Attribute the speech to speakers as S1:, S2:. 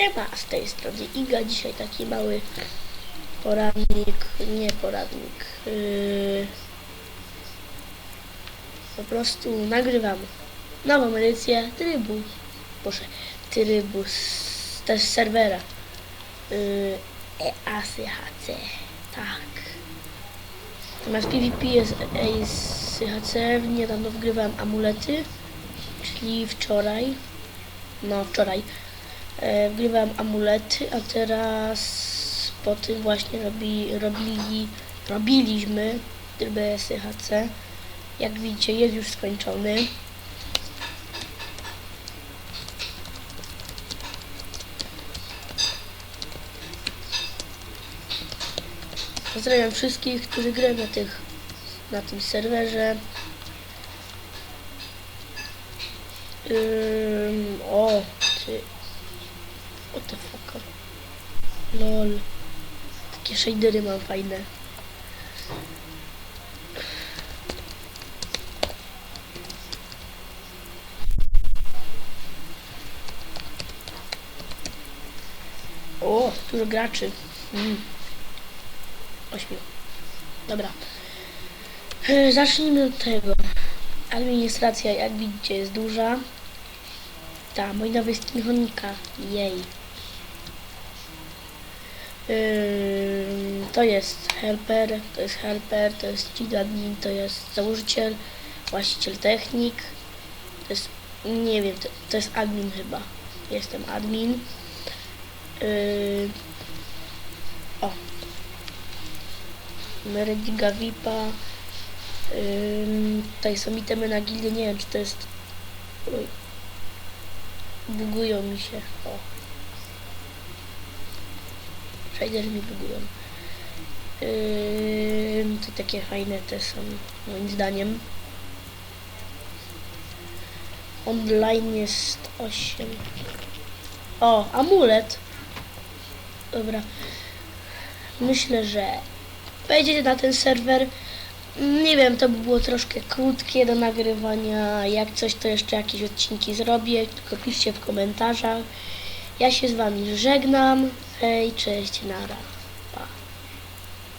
S1: Siema, z tej strony Iga, dzisiaj taki mały poradnik, nie poradnik, yy, po prostu nagrywam nową edycję trybu, proszę, trybu, z, też serwera, yy, EASHC, tak. Natomiast PvP jest EASHC, niedawno wgrywałem amulety, czyli wczoraj, no wczoraj, wgrywałem amulety, a teraz po tym właśnie robi, robili, robiliśmy trybę SHC. Jak widzicie jest już skończony. Pozdrawiam wszystkich, którzy grają na, tych, na tym serwerze. O, Lol. Takie shadery mam fajne. O, dużo graczy. Mm. Ośmiu. Dobra. E, Zacznijmy od tego. Administracja, jak widzicie, jest duża. Ta, mój nowy skin chonika. Jej. To jest helper, to jest helper, to jest admin, to jest założyciel, właściciel technik, to jest, nie wiem, to, to jest admin chyba, jestem admin. Yy, o, Merediga VIPa, Ym, tutaj są itemy na gildię, nie wiem czy to jest, bugują mi się, o. Shadery mi bugują. Yy, to takie fajne te są, moim zdaniem. Online jest 8. O, amulet. Dobra. Myślę, że wejdziecie na ten serwer. Nie wiem, to by było troszkę krótkie do nagrywania. Jak coś, to jeszcze jakieś odcinki zrobię. Tylko piszcie w komentarzach. Ja się z wami żegnam. Hej, cześć, nara.